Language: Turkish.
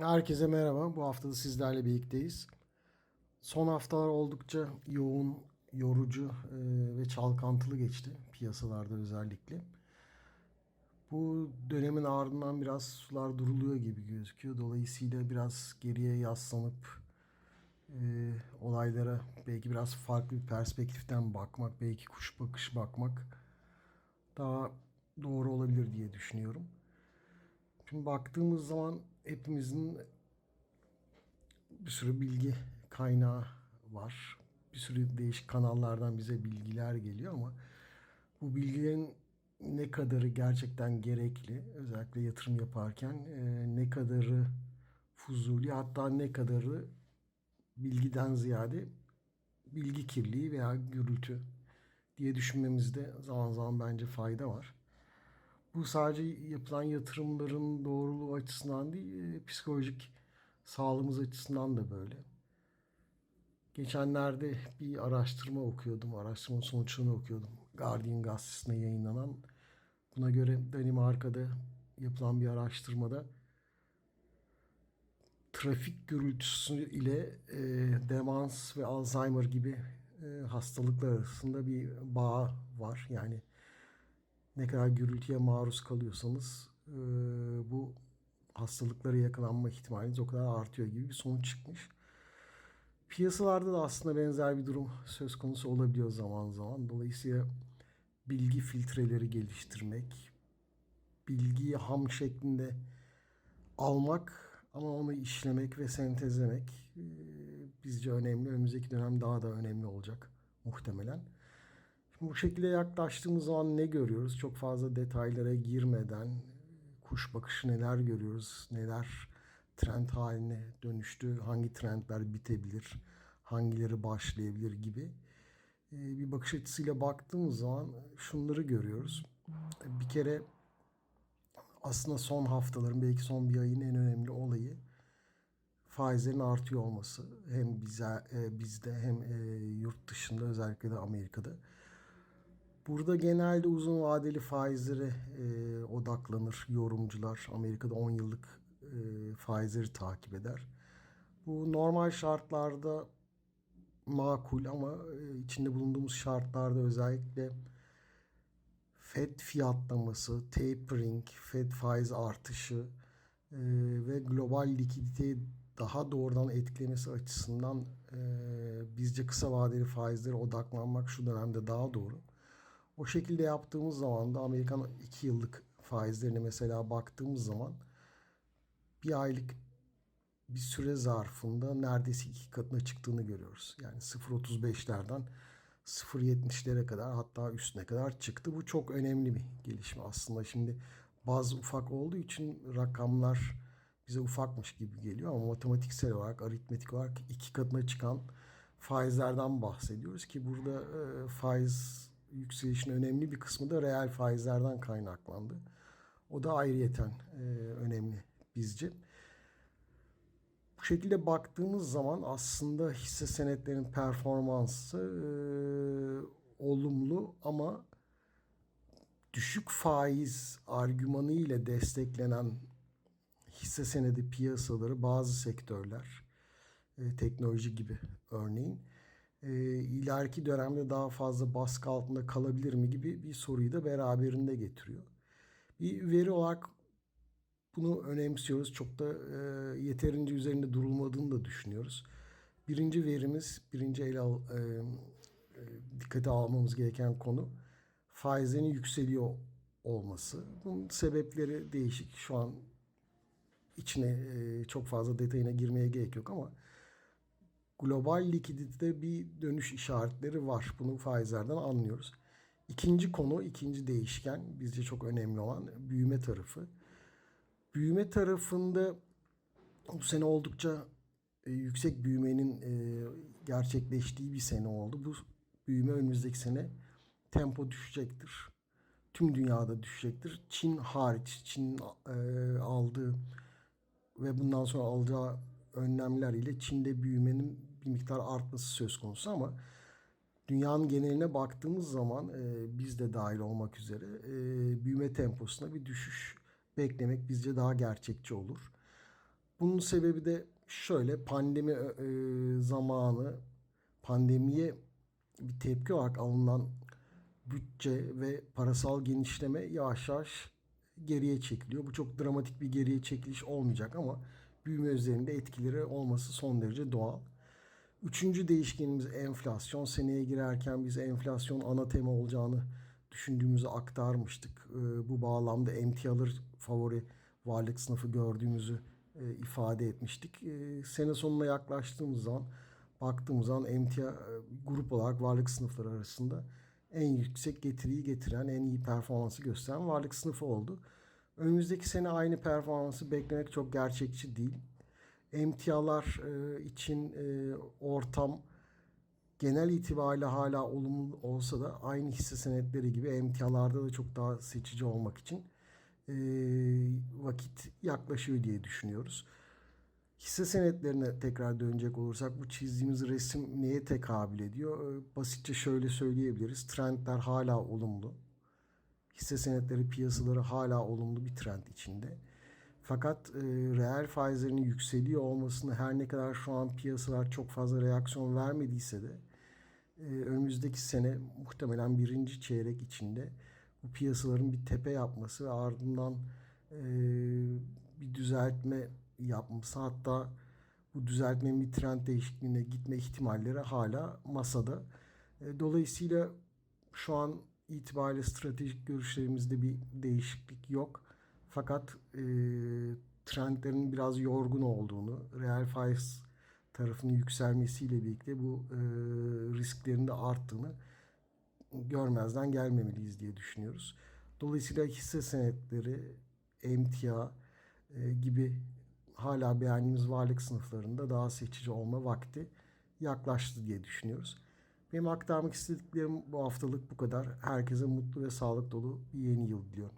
Herkese merhaba. Bu hafta da sizlerle birlikteyiz. Son haftalar oldukça yoğun, yorucu e, ve çalkantılı geçti piyasalarda özellikle. Bu dönemin ardından biraz sular duruluyor gibi gözüküyor. Dolayısıyla biraz geriye yaslanıp e, olaylara belki biraz farklı bir perspektiften bakmak, belki kuş bakış bakmak daha doğru olabilir diye düşünüyorum. Şimdi baktığımız zaman hepimizin bir sürü bilgi kaynağı var. Bir sürü değişik kanallardan bize bilgiler geliyor ama bu bilgilerin ne kadarı gerçekten gerekli, özellikle yatırım yaparken e, ne kadarı fuzuli hatta ne kadarı bilgiden ziyade bilgi kirliliği veya gürültü diye düşünmemizde zaman zaman bence fayda var. Bu sadece yapılan yatırımların doğruluğu açısından değil, e, psikolojik sağlığımız açısından da böyle. Geçenlerde bir araştırma okuyordum, araştırmanın sonuçlarını okuyordum. Guardian gazetesinde yayınlanan. Buna göre Danimarka'da yapılan bir araştırmada trafik gürültüsü ile e, demans ve Alzheimer gibi e, hastalıklar arasında bir bağ var. Yani ne kadar gürültüye maruz kalıyorsanız e, bu hastalıklara yakalanma ihtimaliniz o kadar artıyor gibi bir sonuç çıkmış. Piyasalarda da aslında benzer bir durum söz konusu olabiliyor zaman zaman. Dolayısıyla bilgi filtreleri geliştirmek, bilgiyi ham şeklinde almak ama onu işlemek ve sentezlemek e, bizce önemli. Önümüzdeki dönem daha da önemli olacak muhtemelen. Şimdi bu şekilde yaklaştığımız zaman ne görüyoruz? Çok fazla detaylara girmeden kuş bakışı neler görüyoruz? Neler trend haline dönüştü? Hangi trendler bitebilir? Hangileri başlayabilir gibi e, bir bakış açısıyla baktığımız zaman şunları görüyoruz. Bir kere aslında son haftaların belki son bir ayın en önemli olayı faizlerin artıyor olması. Hem bize e, bizde hem e, yurt dışında özellikle de Amerika'da. Burada genelde uzun vadeli faizlere e, odaklanır yorumcular. Amerika'da 10 yıllık e, faizleri takip eder. Bu normal şartlarda makul ama e, içinde bulunduğumuz şartlarda özellikle FED fiyatlaması, tapering, FED faiz artışı e, ve global likiditeyi daha doğrudan etkilemesi açısından e, bizce kısa vadeli faizlere odaklanmak şu dönemde daha doğru. O şekilde yaptığımız zaman da Amerikan 2 yıllık faizlerine mesela baktığımız zaman bir aylık bir süre zarfında neredeyse iki katına çıktığını görüyoruz. Yani 0.35'lerden 0.70'lere kadar hatta üstüne kadar çıktı. Bu çok önemli bir gelişme aslında. Şimdi bazı ufak olduğu için rakamlar bize ufakmış gibi geliyor ama matematiksel olarak, aritmetik olarak iki katına çıkan faizlerden bahsediyoruz ki burada e, faiz yükselişin önemli bir kısmı da reel faizlerden kaynaklandı. O da ayrıyeten e, önemli bizce. Bu şekilde baktığımız zaman aslında hisse senetlerin performansı e, olumlu ama düşük faiz argümanı ile desteklenen hisse senedi piyasaları bazı sektörler e, teknoloji gibi örneğin e, ileriki dönemde daha fazla baskı altında kalabilir mi gibi bir soruyu da beraberinde getiriyor. Bir veri olarak bunu önemsiyoruz. Çok da e, yeterince üzerinde durulmadığını da düşünüyoruz. Birinci verimiz, birinci ele al, e, e, dikkate almamız gereken konu faizlerin yükseliyor olması. Bunun sebepleri değişik. Şu an içine e, çok fazla detayına girmeye gerek yok ama global likidite bir dönüş işaretleri var. Bunu faizlerden anlıyoruz. İkinci konu, ikinci değişken bizce çok önemli olan büyüme tarafı. Büyüme tarafında bu sene oldukça e, yüksek büyümenin e, gerçekleştiği bir sene oldu. Bu büyüme önümüzdeki sene tempo düşecektir. Tüm dünyada düşecektir. Çin hariç. Çin e, aldığı ve bundan sonra alacağı önlemler ile Çin'de büyümenin bir miktar artması söz konusu ama dünyanın geneline baktığımız zaman e, biz de dahil olmak üzere e, büyüme temposuna bir düşüş beklemek bizce daha gerçekçi olur. Bunun sebebi de şöyle pandemi e, zamanı pandemiye bir tepki olarak alınan bütçe ve parasal genişleme yavaş yavaş geriye çekiliyor. Bu çok dramatik bir geriye çekiliş olmayacak ama büyüme üzerinde etkileri olması son derece doğal. Üçüncü değişkenimiz enflasyon. Seneye girerken biz enflasyon ana tema olacağını düşündüğümüzü aktarmıştık. Ee, Bu bağlamda emtialar favori varlık sınıfı gördüğümüzü e, ifade etmiştik. Ee, Sene sonuna yaklaştığımız zaman baktığımız zaman emtia e, grup olarak varlık sınıfları arasında en yüksek getiriyi getiren, en iyi performansı gösteren varlık sınıfı oldu. Önümüzdeki sene aynı performansı beklemek çok gerçekçi değil. Emtialar e, için e, ortam genel itibariyle hala olumlu olsa da aynı hisse senetleri gibi emtialarda da çok daha seçici olmak için e, vakit yaklaşıyor diye düşünüyoruz. Hisse senetlerine tekrar dönecek olursak bu çizdiğimiz resim neye tekabül ediyor? Basitçe şöyle söyleyebiliriz. Trendler hala olumlu. Hisse senetleri piyasaları hala olumlu bir trend içinde. Fakat e, reel faizlerin yükseliyor olmasını her ne kadar şu an piyasalar çok fazla reaksiyon vermediyse de e, önümüzdeki sene muhtemelen birinci çeyrek içinde bu piyasaların bir tepe yapması ve ardından e, bir düzeltme yapması hatta bu düzeltmenin bir trend değişikliğine gitme ihtimalleri hala masada. E, Dolayısıyla şu an itibariyle stratejik görüşlerimizde bir değişiklik yok. Fakat e, trendlerin biraz yorgun olduğunu, reel faiz tarafının yükselmesiyle birlikte bu e, risklerin de arttığını görmezden gelmemeliyiz diye düşünüyoruz. Dolayısıyla hisse senetleri, emtia e, gibi hala beğendiğimiz varlık sınıflarında daha seçici olma vakti yaklaştı diye düşünüyoruz. Benim aktarmak istediklerim bu haftalık bu kadar. Herkese mutlu ve sağlık dolu bir yeni yıl diliyorum.